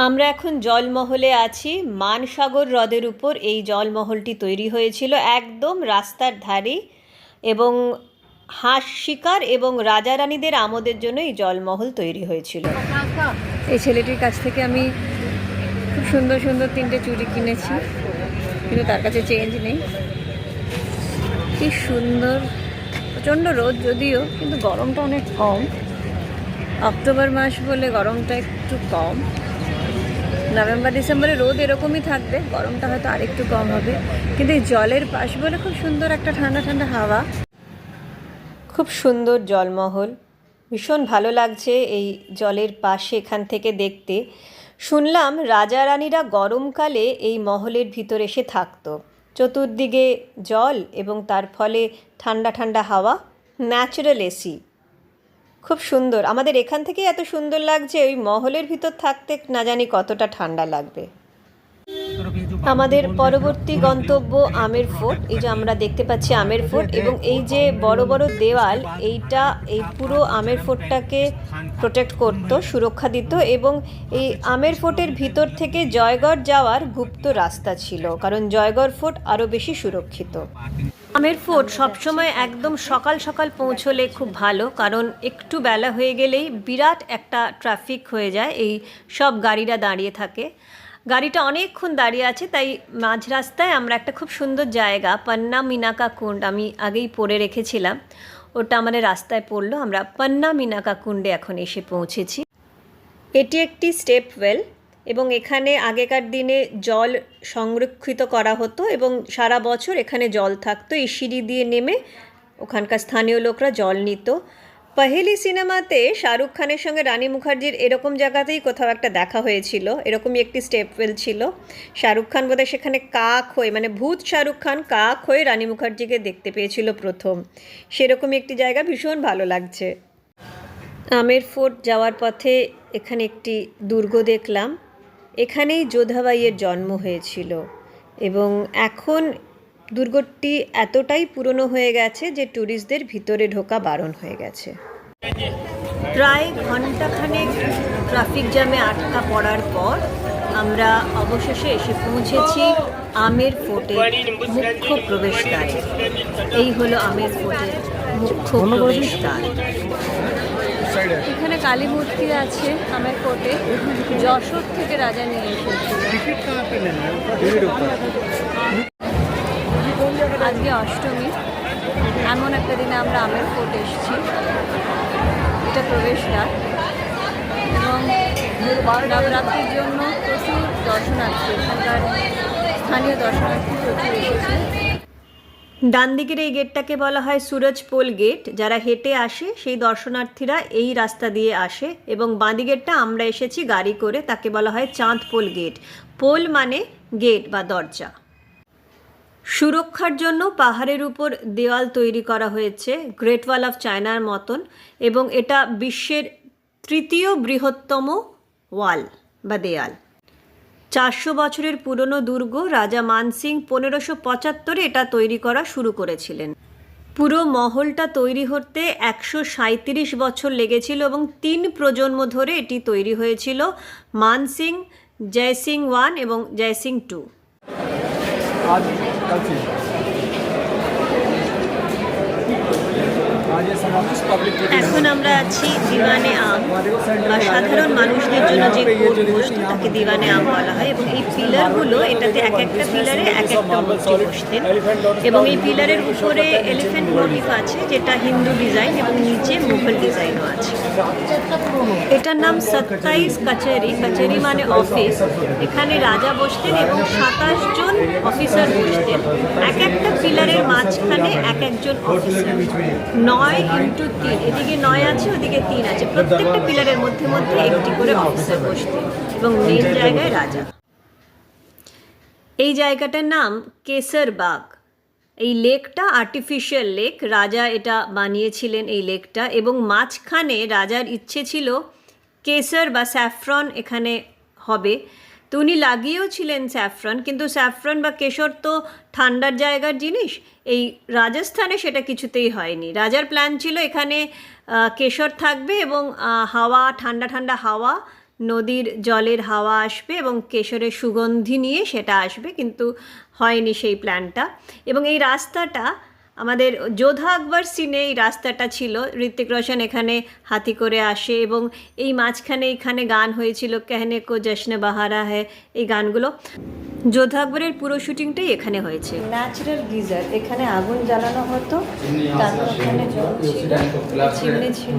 আমরা এখন জলমহলে আছি। মানসাগর হ্রদের উপর এই জলমহলটি তৈরি হয়েছিল একদম রাস্তার ধারে এবং হাঁস শিকার এবং রাজা রানীদের আমোদের জন্য এই জলমহল তৈরি হয়েছিল। এই ছেলেটির কাছ থেকে আমি খুব সুন্দর সুন্দর তিনটে চুড়ি কিনেছি, কিন্তু তার কাছে চেঞ্জ নেই। কি সুন্দর, প্রচণ্ড রোদ যদিও, কিন্তু গরমটা অনেক কম। অক্টোবর মাস বলে গরমটা একটু কম। নভেম্বর, ডিসেম্বরে রোদ এরকমই থাকবে, গরমটা হয়তো আরেকটু কম হবে। কিন্তু জলের পাশ বলে খুব সুন্দর একটা ঠান্ডা ঠান্ডা হাওয়া। খুব সুন্দর জলমহল। ভীষণ ভালো লাগছে এই জলের পাশে এখান থেকে দেখতে। শুনলাম রাজা রানীরা গরমকালে এই মহলের ভিতর এসে থাকতো। চতুর্দিকে জল এবং তার ফলে ঠান্ডা ঠান্ডা হাওয়া ন্যাচারাল এসি খুব সুন্দর। আমাদের এখান থেকে এত সুন্দর লাগছে ওই মহলের ভিতর থাকতে না জানি কতটা ঠান্ডা লাগবে। আমাদের পরবর্তী গন্তব্য আমের ফোর্ট, এই যে আমরা দেখতে পাচ্ছি আমের ফোর্ট, এবং এই যে বড় বড় দেওয়াল, এইটা, এই পুরো আমের ফোর্টটাকে প্রোটেক্ট করত, সুরক্ষা দিত, এবং এই আমের ফোর্টের ভিতর থেকে জয়গড় যাওয়ার গুপ্ত রাস্তা ছিল, কারণ জয়গড় ফোর্ট আরও বেশি সুরক্ষিত। আমের ফোর্ট সবসময় একদম সকাল সকাল পৌঁছলে খুব ভালো, কারণ একটু বেলা হয়ে গেলেই বিরাট একটা ট্রাফিক হয়ে যায়, এই সব গাড়িরা দাঁড়িয়ে থাকে। গাড়িটা অনেকক্ষণ দাঁড়িয়ে আছে, তাই মাঝ রাস্তায় আমরা একটা খুব সুন্দর জায়গা, পান্না মিনাকা কুণ্ড, আমি আগেই পড়ে রেখেছিলাম। ওটা আমাদের রাস্তায় পড়ল, আমরা পান্না মিনাকা কুণ্ডে এখন এসে পৌঁছেছি। এটি একটি স্টেপ ওয়েল এবং এখানে আগেকার দিনে জল সংরক্ষিত করা হতো এবং সারা বছর এখানে জল থাকতো। এই সিঁড়ি দিয়ে নেমে ওখানকার স্থানীয় লোকরা জল নিত। পহেলি সিনেমাতে শাহরুখ খানের সঙ্গে রানী মুখার্জির এরকম জায়গাতেই কোথাও একটা দেখা হয়েছিল, এরকমই একটি স্টেপওয়েল ছিল। শাহরুখ খান বোধহয় সেখানে কাক হয়ে মানে ভূত শাহরুখ খান কাক হয়ে রানী মুখার্জিকে দেখতে পেয়েছিল প্রথম। সেরকমই একটি জায়গা ভীষণ ভালো লাগছে। আমের ফোর্ট যাওয়ার পথে এখানে একটি দুর্গ দেখলাম। এখানেই যোধাবাইয়ের জন্ম হয়েছিল। এবং এখন দুর্গটি এতটাই পুরনো হয়ে গেছে যে ট্যুরিস্টদের ভিতরে ঢোকা বারণ হয়ে গেছে। প্রায় ঘন্টাখানেক ট্রাফিক জ্যামে আটকা পড়ার পর আমরা অবশেষে এসে পৌঁছেছি আমের ফোর্টের মুখ্য প্রবেশদ্বারে। এই হলো আমের ফোর্টের মুখ্য প্রবেশদ্বার। এখানে কালী মূর্তি আছে আমের কোটে যশোর থেকে রাজা নিয়ে এসেছিল আজকে অষ্টমী। এমন একটা দিনে আমরা আমের কোট এসেছি। এটা প্রবেশদ্বার। এবং নবরাত্রির জন্য প্রচুর দর্শনার্থী এখানকার স্থানীয় দর্শনার্থী প্রচুর এসেছে। ডান দিকের এই গেটটাকে বলা হয় সুরজ পোল গেট। যারা হেঁটে আসে, সেই দর্শনার্থীরা এই রাস্তা দিয়ে আসে। এবং বাঁদি গেটটা আমরা এসেছি গাড়ি করে, তাকে বলা হয় চাঁদ পোল গেট। পোল মানে গেট বা দরজা। সুরক্ষার জন্য পাহাড়ের উপর দেওয়াল তৈরি করা হয়েছে গ্রেট ওয়াল অফ চায়নার মতন এবং এটা বিশ্বের তৃতীয় বৃহত্তম ওয়াল বা দেয়াল। চারশো বছরের পুরনো দুর্গ রাজা মানসিং পনেরোশো পঁচাত্তরে এটা তৈরি করা শুরু করেছিলেন। পুরো মহলটা তৈরি হতে একশো সাঁত্রিশ বছর লেগেছিল এবং তিন প্রজন্ম ধরে এটি তৈরি হয়েছিল মানসিং জয়সিং ওয়ান এবং জয়সিং টু এখন আমরা আছি দিওয়ানে আম। বা সাধারণ মানুষদের জন্য যে বস্তু তাকে দিওয়ানে আম বলা হয় এবং এই পিলারগুলো এটাতে এক একটা পিলারে এক একটা মূর্তি বসতেন এবং এই পিলারের উপরে এলিফেন্ট মোটিফ আছে যেটা হিন্দু ডিজাইন এবং নিচে মুঘল ডিজাইনও আছে। এটার নাম সত্তাইশ কাচারি। কাচারি মানে অফিস এখানে রাজা বসতেন এবং সাতাশ জন অফিসার বসতেন। এক একটা পিলারের মাঝখানে এক একজন অফিসার নয় ইন্টু তিন। এদিকে নয় আছে, ওদিকে তিন আছে। প্রত্যেকটা পিলারের মধ্যে মধ্যে একটি করে অফিসার বসতেন এবং মেন জায়গায় রাজা। এই জায়গাটার নাম কেসরবাগ। এই লেকটা আর্টিফিশিয়াল লেক রাজা এটা বানিয়েছিলেন এই লেকটা এবং মাঝখানে রাজার ইচ্ছে ছিল কেসর বা স্যাফরন এখানে হবে। তো উনি লাগিয়েও ছিলেন স্যাফরন, কিন্তু স্যাফরন বা কেশর তো ঠান্ডার জায়গার জিনিস, এই রাজস্থানে সেটা কিছুতেই হয়নি। রাজার প্ল্যান ছিল এখানে কেশর থাকবে এবং হাওয়া, ঠান্ডা ঠান্ডা হাওয়া, নদীর জলের হাওয়া আসবে এবং কেশরের সুগন্ধি নিয়ে সেটা আসবে, কিন্তু হয়নি সেই প্ল্যানটা এবং এই রাস্তাটা আমাদের যোধা আকবর সিনে এই রাস্তাটা ছিল। ঋত্বিক রোশন এখানে হাতি করে আসে এবং এই মাঝখানে এখানে গান হয়েছিল কেহনে কো জশ্নে বাহারা হ্যায় এই গানগুলো। যোধা আকবরের পুরো শুটিংটাই এখানে হয়েছে। ন্যাচারাল গিজার এখানে আগুন জ্বালানো হতো তারপর এখানে জল ছিল ছিল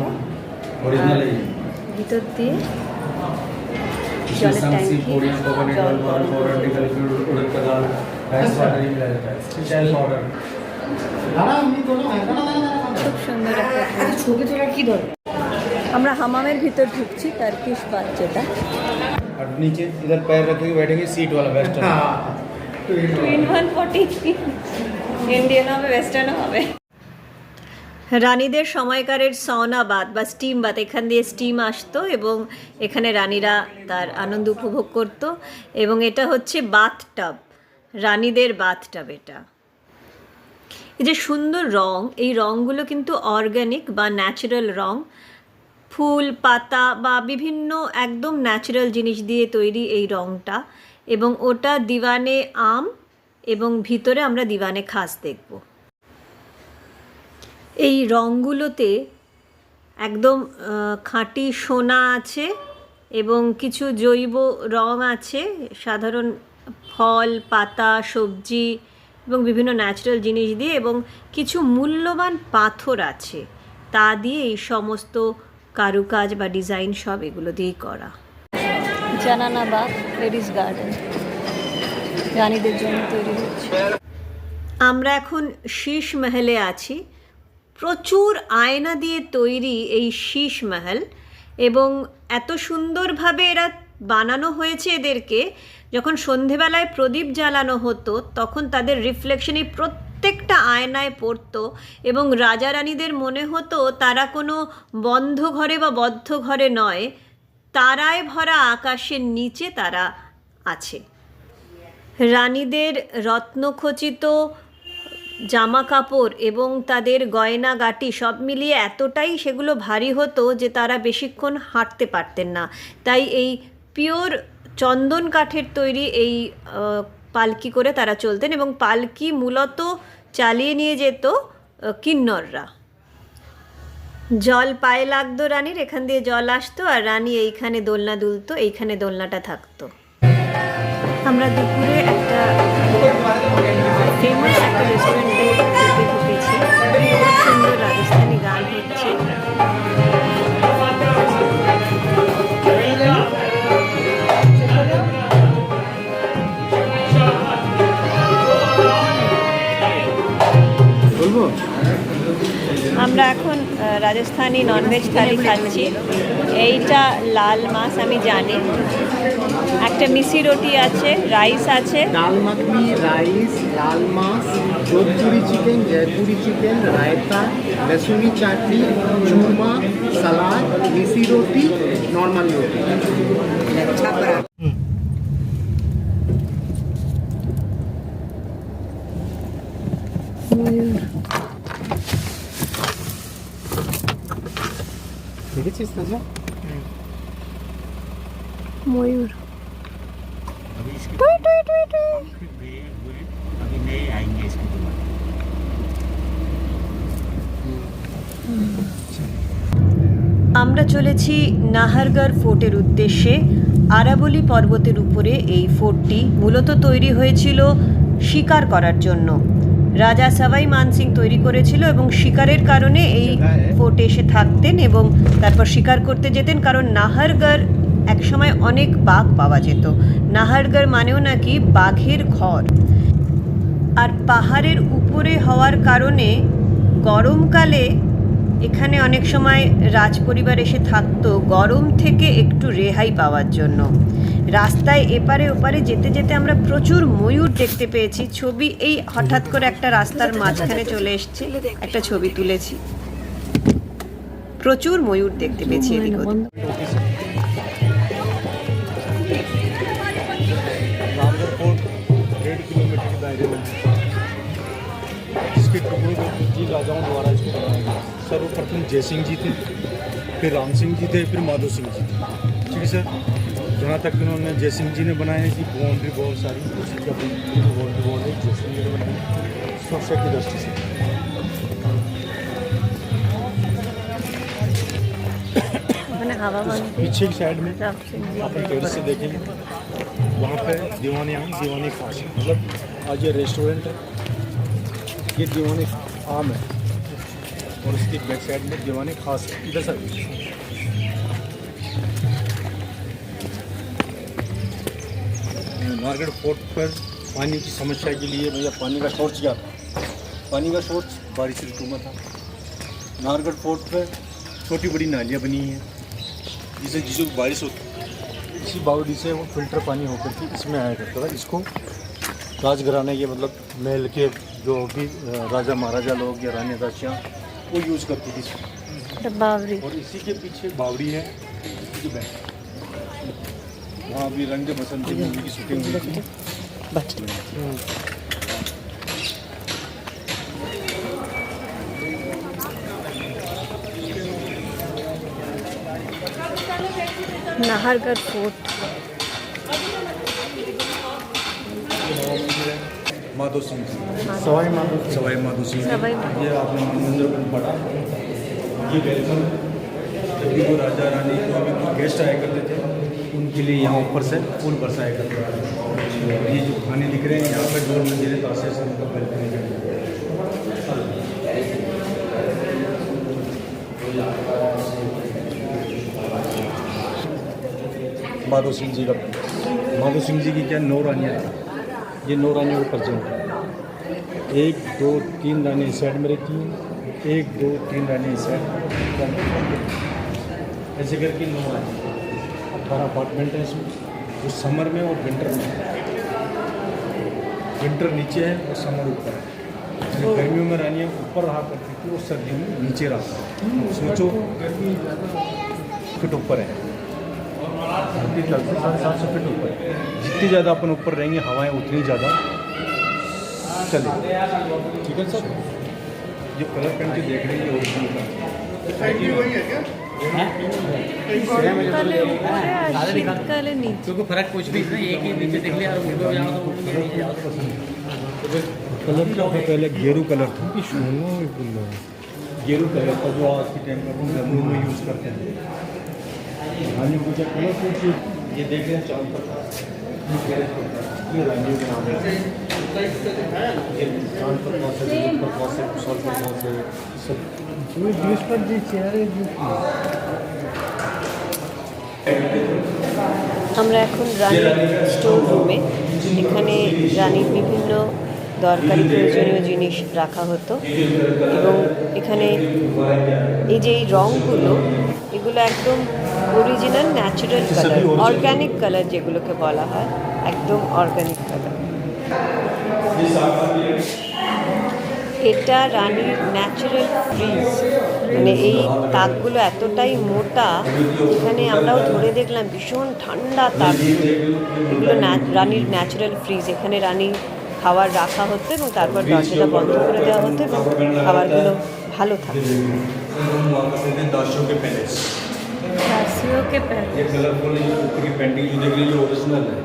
ভিতর দিয়ে জলের ট্যাঙ্কি জল टैंकी, पोडियम कोकोनट जल ऑयल पाउडर पाउडर निकल फ्लूइड उड़द का दाल राइस वाटर ही मिलाया जाता है स्पेशल पाउडर খুব সুন্দর একটা ছবি তোলার কি দরকার আমরা হামামের ভিতর ঢুকছি টার্কিশ বাচ্চাটা और नीचे इधर पैर रखेंगे बैठेंगे सीट वाला बेस्ट है টুইন ওয়ান ফর্টি ইন্ডিয়ান হবে ওয়েস্টার্নও হবে রানীদের সময়কারের সওনা বাদ বা স্টিম বাদ এখান দিয়ে স্টিম আসতো এবং এখানে রানীরা তার আনন্দ উপভোগ করত এবং এটা হচ্ছে বাথ টাব রানীদের বাথ টাব এটা এই যে সুন্দর রং, এই রঙগুলো কিন্তু অর্গ্যানিক বা ন্যাচারাল রং। ফুল, পাতা বা বিভিন্ন একদম ন্যাচারাল জিনিস দিয়ে তৈরি এই রংটা। এবং ওটা দিওয়ানে আম এবং ভিতরে আমরা দিওয়ানে খাস দেখব। এই রঙগুলোতে একদম খাঁটি সোনা আছে এবং কিছু জৈব রং আছে। সাধারণ ফল, পাতা, সবজি এবং বিভিন্ন ন্যাচারাল জিনিস দিয়ে এবং কিছু মূল্যবান পাথর আছে তা দিয়ে এই সমস্ত কারুকাজ বা ডিজাইন সব এগুলো দিয়েই করা। Zananabagh ladies garden. রানীদের জন্য তৈরি হচ্ছে। আমরা এখন শীষ মহলে আছি। প্রচুর আয়না দিয়ে তৈরি এই শীষ মহল এবং এত সুন্দরভাবে এরা বানানো হয়েছে এদেরকে, যখন সন্ধেবেলায় প্রদীপ জ্বালানো হতো, তখন তাদের রিফ্লেকশন এই প্রত্যেকটা আয়নায় পড়তো এবং রাজা রানীদের মনে হতো তারা কোনো বন্ধ ঘরে বা বদ্ধ ঘরে নয়, তারায় ভরা আকাশের নিচে তারা আছে। রানীদের রত্নখচিত জামা কাপড় এবং তাদের গয়নাগাটি সব মিলিয়ে এতটাই সেগুলো ভারী হতো যে তারা বেশিক্ষণ হাঁটতে পারতেন না। তাই এই পিওর চন্দন কাঠের তৈরি এই পালকি করে তারা চলতেন এবং পালকি মূলত চালিয়ে নিয়ে যেত কিন্নররা। জল পায়ে লাগতো রানীর, এখান দিয়ে জল আসতো আর রানী এইখানে দোলনা দুলতো, এইখানে দোলনাটা থাকতো। আমরা দুপুরে একটা ফেমাস একটা রেস্টুরেন্টে আমরা এখন রাজস্থানি ননভেজ থালি খাচ্ছি। এইটা লাল মাছ আমি জানি। একটা মিসি রুটি আছে রাইস আছে। ডাল মাখনি রাইস লাল মাছ Jodhpuri chicken Jaipuri chicken raita রসুনি chutney churma salad missi roti normal roti. দেখেছিস তাজা ময়ূর अभी इसके अभी नहीं आएंगे इसके बाद আমরা চলেছি নাহারগড় ফোর্টের উদ্দেশ্যে আরাবলি পর্বতের উপরে এই ফোর্টটি মূলত তৈরি হয়েছিল শিকার করার জন্য রাজা সবাই মানসিং তৈরি করেছিল এবং শিকারের কারণে এই ফোর্টে এসে থাকতেন এবং তারপর শিকার করতে যেতেন, কারণ নাহারগড় একসময় অনেক বাঘ পাওয়া যেত। নাহারগড় মানেও নাকি বাঘের ঘর। আর পাহাড়ের উপরে হওয়ার কারণে গরমকালে এখানে অনেক সময় রাজপরিবার এসে থাকতো গরম থেকে একটু রেহাই পাওয়ার জন্য রাস্তায় এপারে ওপারে যেতে যেতে আমরা প্রচুর ময়ূর দেখতে পেয়েছি ছবি এই হঠাৎ করে একটা রাস্তার মাঝখানে চলে এসছে একটা ছবি তুলেছি প্রচুর ময়ূর দেখতে পেয়েছি এদিক ওদিক रामगढ़ फोर्ट डेढ़ किलोमीटर के दायरे में है इसके टुकड़ों को जी राजाओं द्वारा इसको बनाया गया सर्वप्रथम जय सिंह जी थे फिर राम सिंह जी थे फिर माधो सिंह जी थे। ठीक है सर? जहाँ तक उन्होंने जय सिंह जी ने बनाया कि बाउंड्री बहुत सारी जय सिंह जी ने सुरक्षा की दृष्टि से पीछे की साइड में आप टेरिस से देखेंगे। वहाँ पे दीवानी आम दीवानी खास। मतलब आज ये रेस्टोरेंट है ये दीवानी आम है। और उसकी बैक साइड में दीवानी खास इधर से। नारगढ़ फोर्ट पर पानी की समस्या के लिए भैया पानी का सोर्स क्या था? पानी का सोर्स बारिश ऋतु में था। नारगढ़ फोर्ट पर छोटी बड़ी नालियाँ बनी हैं जिसे जिसको बारिश होती इसी बावड़ी से वो फ़िल्टर पानी होकर के इसमें आया करता था। इसको राजघराने के मतलब महल के जो भी राजा महाराजा लोग या रानी दासियाँ वो यूज़ करती थी। तो बावरी। और इसी के पीछे बावरी है वहाँ भी रंग बसंती मूवी की शूटिंग हुई थी। हम्म। नाहरगढ़ फोर्ट। माधो सिंह सवाई माधो सवाई माधो सिंह ये आपने मनिंदर को पढ़ा। ये वेलकम जबकि जो वो राजा रानी जो अभी कुछ गेस्ट आया करते थे उनके लिए यहाँ ऊपर से फूल बरसाया करते ये जो खाने दिख रहे हैं यहाँ पर जो मंदिर है तो आशे से उनका वेलकम माधो सिंह जी का माधो सिंह जी की क्या नौ रानियाँ हैं? ये नौ रानियों का परिचय है एक दो तीन रानी इस साइड में रहती हैं। एक दो तीन रानी इस साइड ऐसे करके नौ रानी अठारह अपार्टमेंट है इसमें। जो समर में और विंटर में विंटर नीचे है और समर ऊपर है। जो गर्मियों में रानियाँ ऊपर रहा करती थी और सर्दियों में नीचे रहा करती सोचो गर्मी फिट ऊपर है। धरती सात सौ फिट ऊपर है। जितनी ज़्यादा अपन ऊपर रहेंगे हवाएँ उतनी ज़्यादा। चले ठीक है सर? ये कलर पेंट जो देख रहे हैं ये ओरिजिनल क्योंकि फ़र्क कुछ भी एक ही नीचे देख लिया तो तो कलर क्या पहले गेरू कलर था। कि गेरू कलर का जो आज के टाइम पर ज़मीन में हाँ यूज़ करते हैं ये देख रहे हैं चारों तरफ़ আমরা এখন রানীর স্টোর রুমে এখানে রানীর বিভিন্ন দরকারি প্রয়োজনীয় জিনিস রাখা হতো। এবং এখানে এই যে এই রঙগুলো এগুলো একদম original natural colour organic colour যেগুলোকে বলা হয় একদম অর্গ্যানিক কালার এটা রানীর ন্যাচারাল ফ্রিজ মানে এই তাকগুলো এতটাই মোটা এখানে আমরাও ধরে দেখলাম ভীষণ ঠান্ডা তাক এগুলো রানীর ন্যাচারাল ফ্রিজ এখানে রানী খাবার রাখা হতো এবং তারপর দরজাটা বন্ধ করে দেওয়া হতো এবং খাবারগুলো ভালো থাকতো के पैर ये कलरफुल की पेंटिंग जो देख रही है। ओरिजिनल है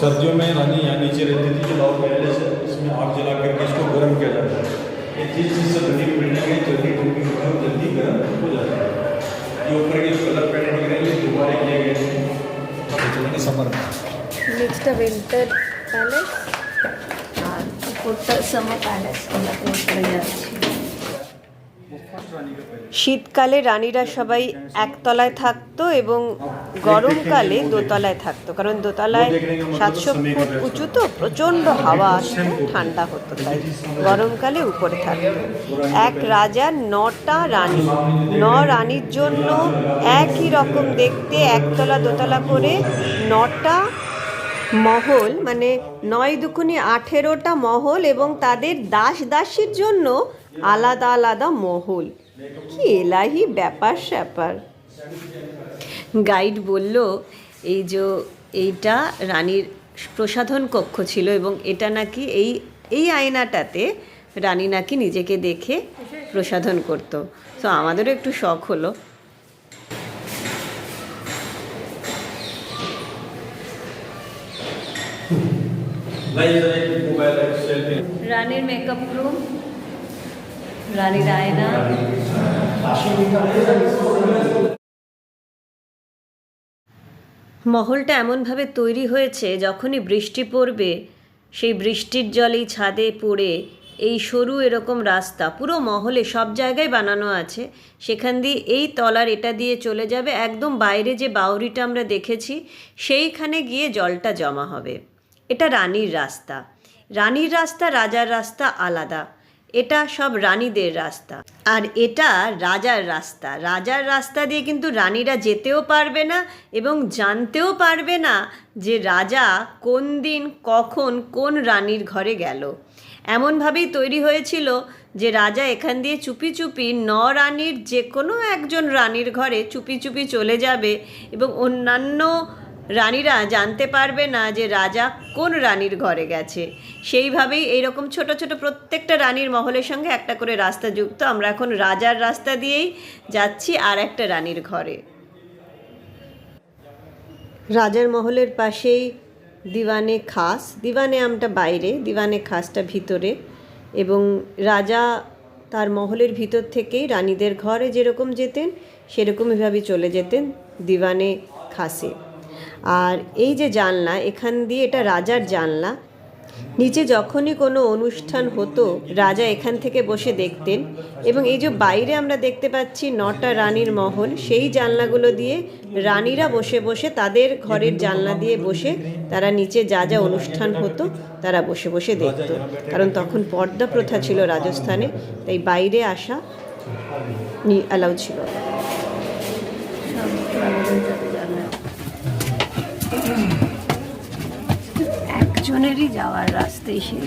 सर्दियों में रानी यहाँ नीचे रहती थी जो पहले से इसमें आग जला करके इसको गर्म किया जाता है। ये चीज़ जिससे बनी बिल्डिंग है जल्दी ठंडी होती है जल्दी गर्म हो जाता है ये ऊपर के जो कलर पेंट दिख ये दोबारा किए गए समर नेक्स्ट विंटर पैलेस শীতকালে রানীরা সবাই একতলায় থাকতো এবং গরমকালে দোতলায় থাকতো, কারণ দোতলায় সাতশো ফুট উঁচু তো প্রচণ্ড হাওয়া আসতো, ঠান্ডা হতো, তাই গরমকালে উপরে থাকতো। এক রাজা, নটা রানী। ন রানীর জন্য একই রকম দেখতে একতলা দোতলা করে নটা মহল মানে নয় দুকুনি আঠেরোটা মহল এবং তাদের দাস দাসীর জন্য আলাদা আলাদা মহল। কি এলাহি ব্যাপার স্যাপার। গাইড বলল, এই যে এইটা রানীর প্রসাধন কক্ষ ছিল এবং এটা নাকি এই এই আয়নাটাতে রানী নাকি নিজেকে দেখে প্রসাধন করতো। তো আমাদেরও একটু শখ হলো। রানীর মেকআপ রুম রানীর মহলটা এমনভাবে তৈরি হয়েছে, যখনই বৃষ্টি পড়বে, সেই বৃষ্টির জলেই ছাদে পড়ে এই সরু এরকম রাস্তা। পুরো মহলে সব জায়গায় বানানো আছে। সেখান দিয়ে এই তলার এটা দিয়ে চলে যাবে। একদম বাইরে যে বাউরিটা আমরা দেখেছি, সেইখানে গিয়ে জলটা জমা হবে। এটা রানীর রাস্তা। রানীর রাস্তা, রাজার রাস্তা আলাদা। এটা সব রানীদের রাস্তা। আর এটা রাজার রাস্তা। রাজার রাস্তা দিয়ে কিন্তু রানীরা যেতেও পারবে না এবং জানতেও পারবে না যে রাজা কোন দিন, কখন, কোন রানীর ঘরে গেল। এমনভাবেই তৈরি হয়েছিল যে রাজা এখান দিয়ে চুপি চুপি ন রানীর যে কোনো একজন রানীর ঘরে চুপি চুপি চলে যাবে এবং অন্যান্য রানীরা জানতে পারবে না যে রাজা কোন রানীর ঘরে গেছে। সেইভাবেই এইরকম ছোট ছোট প্রত্যেকটা রানীর মহলের সঙ্গে একটা করে রাস্তা যুক্ত আমরা এখন রাজার রাস্তা দিয়েই যাচ্ছি আর একটা রানীর ঘরে। রাজার মহলের পাশেই দিওয়ানে খাস। দিওয়ানে আমটা বাইরে, দিওয়ানে খাসটা ভিতরে এবং রাজা তার মহলের ভিতর থেকেই রানীদের ঘরে যেরকম যেতেন, সেরকমভাবে চলে যেতেন দিওয়ানে খাসে। আর এই যে জানলা, এখান দিয়ে এটা রাজার জানলা। নিচে যখনই কোনো অনুষ্ঠান হতো, রাজা এখান থেকে বসে দেখতেন এবং এই যে বাইরে আমরা দেখতে পাচ্ছি নটা রানীর মহল, সেই জানলাগুলো দিয়ে রানীরা বসে বসে তাদের ঘরের জানলা দিয়ে বসে তারা নিচে যা যা অনুষ্ঠান হতো, তারা বসে বসে দেখত। কারণ তখন পর্দা প্রথা ছিল রাজস্থানে, তাই বাইরে আসা অ্যালাউ ছিল না। একজনেরই যাওয়ার রাস্তাই সেই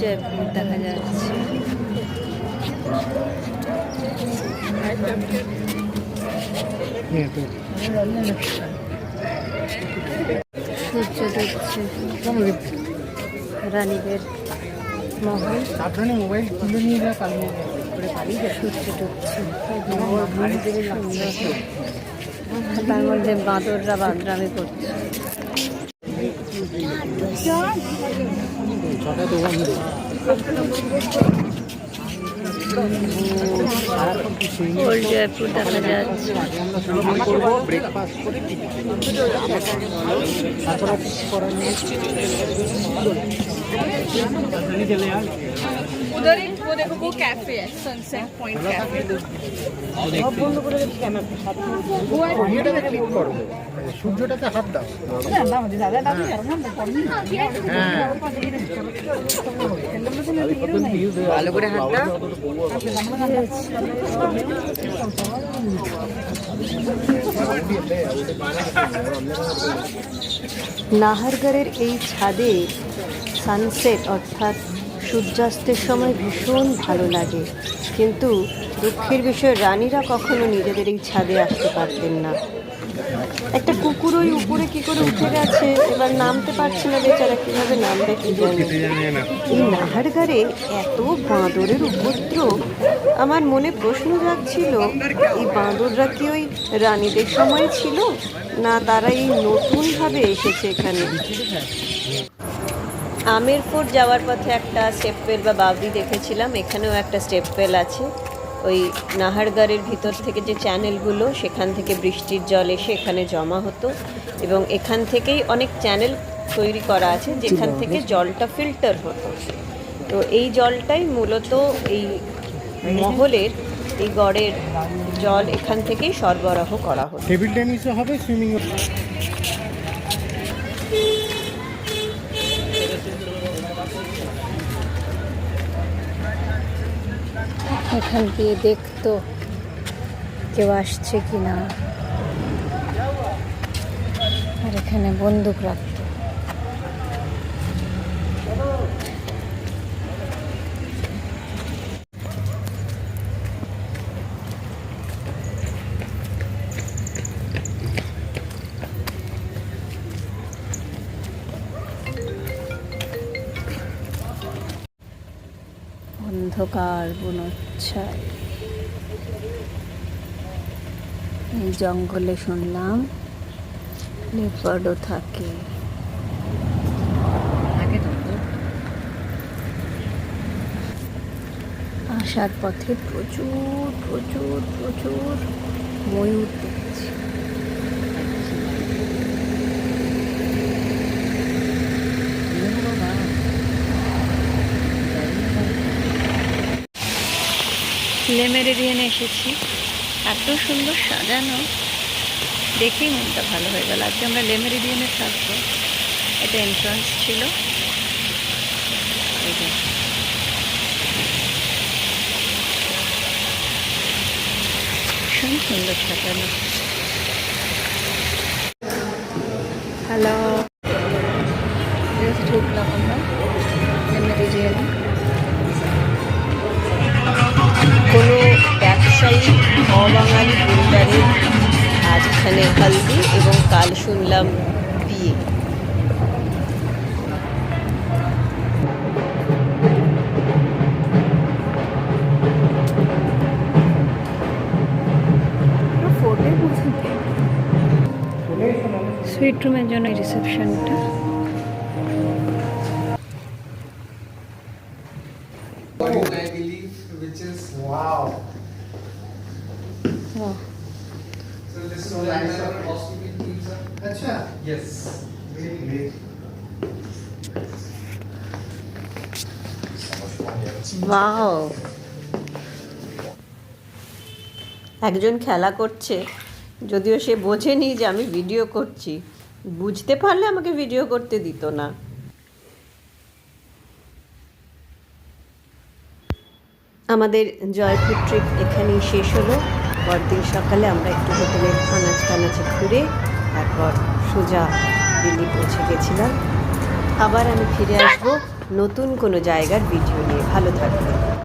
জয়পুর দেখা যাচ্ছে। সূর্য রানীদের মহল। মোবাইল তুলে নিয়ে যা, কাল তার মধ্যে বাঁদররা বাঁদরামি করছে। ওল্ড জয়পুর দেখা যাচ্ছে। আমরা সুইমিং করবো ব্রেকফাস্ট করে টিভি তারপর আর কিছু করার নেই उधर एक वो देखो वो कैफे है सनसेट पॉइंट कैफे ইয়েটাতে ক্লিক করো সূর্যটাতে হাত দাও ভালো করে হাত দাও নাহারগড়ের এই ছাদে সানসেট অর্থাৎ সূর্যাস্তের সময় ভীষণ ভালো লাগে। কিন্তু দুঃখের বিষয়, রানীরা কখনো নিজেদের এই ছাদে আসতে পারতেন না। একটা কুকুর ওই উপরে কি করে উঠে গেছে, এবার নামতে পারছে না বেচারা, কীভাবে নামবে কি জানে? এই নাহারগারে এত বাঁদরের উপদ্রব, আমার মনে প্রশ্ন জাগছিল, এই বাঁদররা কি ওই রানীদের সময় ছিল? না তারা এই নতুনভাবে এসেছে এখানে? আমেরপুর যাওয়ার পথে একটা স্টেপওয়েল বা বাবরি দেখেছিলাম এখানেও একটা স্টেপওয়েল আছে। ওই নাহারগড়ের ভিতর থেকে যে চ্যানেলগুলো সেখান থেকে বৃষ্টির জল এসে এখানে জমা হতো এবং এখান থেকেই অনেক চ্যানেল তৈরি করা আছে যেখান থেকে জলটা ফিল্টার হতো। তো এই জলটাই মূলত এই মহলের এই গড়ের জল এখান থেকেই সরবরাহ করা হতো। টেবিল টেনিসও হবে সুইমিং এখান দিয়ে দেখতো কেউ আসছে কি না আর এখানে বন্দুক রাখত। অন্ধকার বুনো বনোচ্ছায় এই জঙ্গলে শুনলাম লেপার্ডও থাকে। আসার পথে প্রচুর প্রচুর প্রচুর ময়ূর দেখছি। লেমেরিডিয়ানে এসেছি। এত সুন্দর সাজানো। দেখেই মনটা ভালো হয়ে গেল। আজকে আমরা লেমেরিডিয়ানে থাকব। এটা এন্ট্রান্স ছিল। ভীষণ সুন্দর সাজানো। হ্যালো শুনলাম বিয়ে ফোর্টের মধ্যে সুইট রুমের জন্য রিসেপশনটা I believe, which is wow. Wow. একজন খেলা করছে, যদিও সে বোঝেনি যে আমি ভিডিও করছি। বুঝতে পারলে আমাকে ভিডিও করতে দিত না। আমাদের জয়পুর ট্রিপ এখানেই শেষ হলো। পরদিন সকালে আমরা একটু হোটেলের আনাজ কানাচে ঘুরে, তারপর সোজা দিল্লি পৌঁছে গেছিলাম। আবার আমি ফিরে আসব নতুন কোনো জায়গার ভিডিও নিয়ে। ভালো থাকবেন।